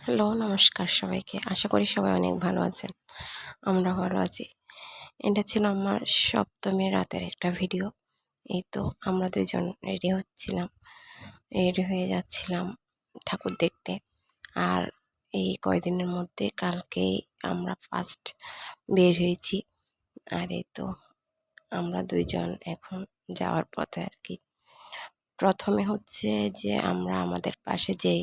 Hello, নমস্কার সবাইকে। আশা করি সবাই অনেক ভালো আছেন। আমরা ভালো আছি। এটা ছিল আমার সপ্তমীর রাতের একটা ভিডিও। এই তো আমরা দুজন রেডি হচ্ছিলাম। রেডি হয়ে যাচ্ছিলাম ঠাকুর দেখতে। আর এই কয়দিনের মধ্যে কালকেই আমরা ফার্স্ট বের হয়েছি। আর এই তো আমরা দুইজন এখন যাওয়ার পথে আর কি। প্রথমে হচ্ছে যে আমরা আমাদের পাশে যে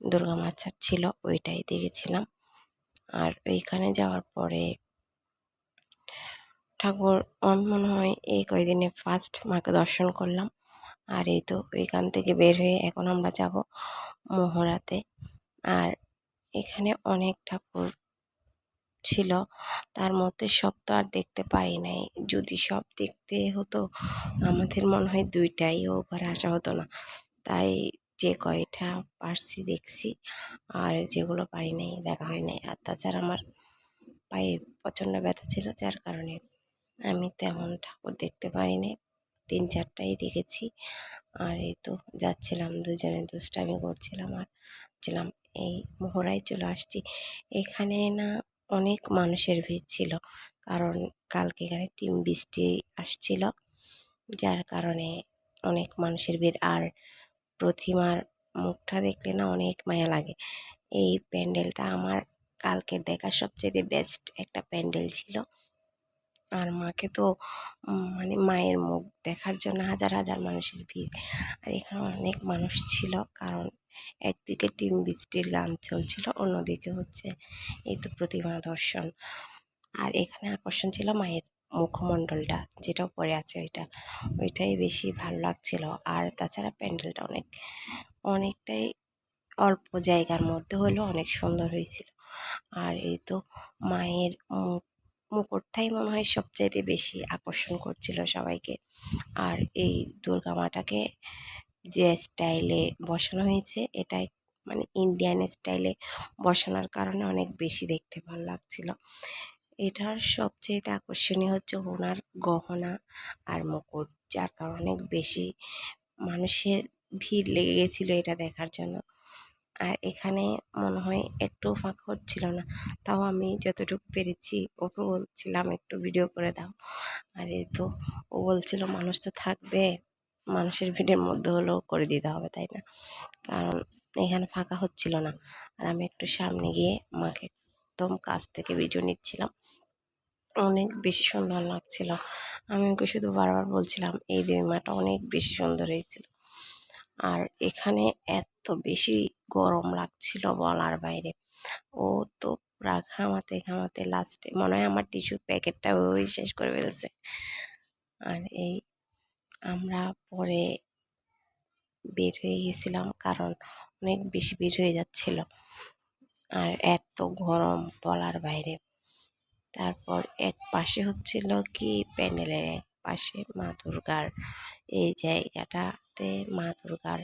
দুর্গা মাছার ছিল, ওইটাই দেখেছিলাম। আর ওইখানে যাওয়ার পরে ঠাকুর, আমি মনে হয় এই কয়দিনে ফার্স্ট মাকে দর্শন করলাম। আর এই তো ওইখান থেকে বের হয়ে এখন আমরা যাব মোহরাতে আর এখানে অনেক ঠাকুর ছিল, তার মধ্যে সব তো আর দেখতে পারি নাই। যদি সব দেখতে হতো, আমাদের মনে হয় দুইটাই ও ঘরে আসা হতো না। তাই যে কয়টা পারছি দেখছি, আর যেগুলো পারি নাই, দেখা হয় নাই। আর তাছাড়া আমার পায়ে প্রচণ্ড ব্যথা ছিল, যার কারণে আমি তেমন ঠাকুর দেখতে পারি পারিনি তিন চারটাই দেখেছি, আর এই তো যাচ্ছিলাম, দুজনে দুষ্টামি করছিলাম, আর ছিলাম এই মোহরায় চলে আসছি। এখানে না অনেক মানুষের ভিড় ছিল, কারণ কালকে এখানে টিম বৃষ্টি আসছিল, যার কারণে অনেক মানুষের ভিড়। আর প্রতিমার মুখটা দেখলে না অনেক মায়া লাগে। এই প্যান্ডেলটা আমার কালকের দেখা সবচেয়ে বেস্ট একটা প্যান্ডেল ছিল। আর মাকে তো মানে মায়ের মুখ দেখার জন্য হাজার হাজার মানুষের ভিড়। আর এখানে অনেক মানুষ ছিল কারণ একদিকে টিম বৃষ্টির গান চলছিল, অন্যদিকে হচ্ছে এই তো প্রতিমা দর্শন। আর এখানে আকর্ষণ ছিল মায়ের মুখমণ্ডলটা যেটা পরে আছে ওইটা। ওইটাই বেশি ভালো লাগছিল। আর তাছাড়া প্যান্ডেলটা অনেক, অনেকটাই অল্প জায়গার মধ্যে হলেও অনেক সুন্দর হয়েছিল। আর এই তো মায়ের মুখ, মুকুটটাই মনে হয় সবচাইতে বেশি আকর্ষণ করছিল সবাইকে। আর এই দুর্গা মাটাকে যে স্টাইলে বসানো হয়েছে এটাই মানে ইন্ডিয়ান স্টাইলে বসানোর কারণে অনেক বেশি দেখতে ভালো লাগছিল। এটার সবচেয়ে আকর্ষণীয় হচ্ছে ওনার গহনা আর মুকুট, যার কারণে বেশি মানুষের ভিড় লেগে গেছিল এটা দেখার জন্য। আর এখানে মনে হয় একটু ফাঁকা হচ্ছিল না, তাও আমি যতটুকু পেরেছি ওকে বলছিলাম, একটু ভিডিও করে দাও। আর এ তো ও বলছিল, মানুষ তো থাকবে, মানুষের ভিড়ের মধ্যে হলেও করে দিতে হবে, তাই না? কারণ এখানে ফাঁকা হচ্ছিল না। আর আমি একটু সামনে গিয়ে মাকে একদম কাছ থেকে ভিডিও নিচ্ছিলাম। অনেক বেশি সুন্দর লাগছিল। আমি ওকে শুধু বারবার বলছিলাম, এই দেবী মাটা অনেক বেশি সুন্দর হয়েছিল। আর এখানে এত বেশি গরম লাগছিল বলার বাইরে। ও তো পুরা ঘামাতে ঘামাতে লাস্টে মনে হয় আমার টিস্যু প্যাকেটটা ওই শেষ করে ফেলছে। আর এই আমরা পরে বের হয়ে গেছিলাম কারণ অনেক বেশি বের হয়ে যাচ্ছিল। আর এত গরম বলার বাইরে। তারপর এক পাশে হচ্ছিল কি প্যান্ডেলের এক পাশে মা দুর্গার। এই জায়গাটাতে মা দুর্গার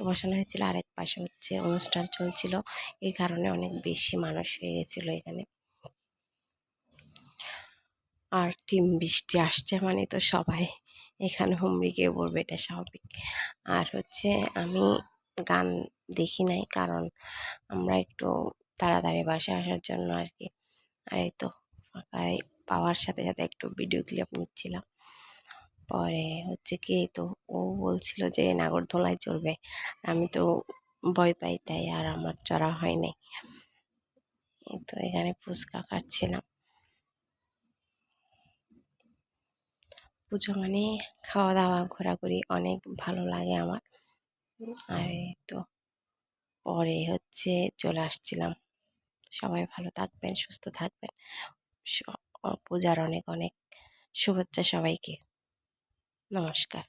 বসানো হয়েছিল। আরেক পাশে হচ্ছে অনুষ্ঠান চলছিল। এই কারণে অনেক বেশি মানুষ হয়ে গেছিল এখানে। আর টিম বৃষ্টি আসছে মানে তো সবাই এখানে হুমড়ি গিয়ে পড়বে, এটা স্বাভাবিক। আর হচ্ছে আমি গান দেখি নাই। কারণ আমরা একটু তাড়াতাড়ি বাসায় আসার জন্য আর কি আর এই তো ফাঁকায় পাওয়ার সাথে সাথে একটু ভিডিও ক্লিপ নিচ্ছিলাম। পরে হচ্ছে কি তো ও বলছিল যে নাগরদোলায় চড়বে। আমি তো ভয় পাই তাই আর আমার চড়া হয় নাই। তো এখানে ফুচকা খাচ্ছিলাম। পুজো মানে খাওয়া দাওয়া ঘোরাঘুরি অনেক ভালো লাগে আমার। আর এই তো পরে হচ্ছে চলে আসছিলাম। সবাই ভালো থাকবেন সুস্থ থাকবেন। পূজার অনেক অনেক শুভেচ্ছা সবাইকে। নমস্কার।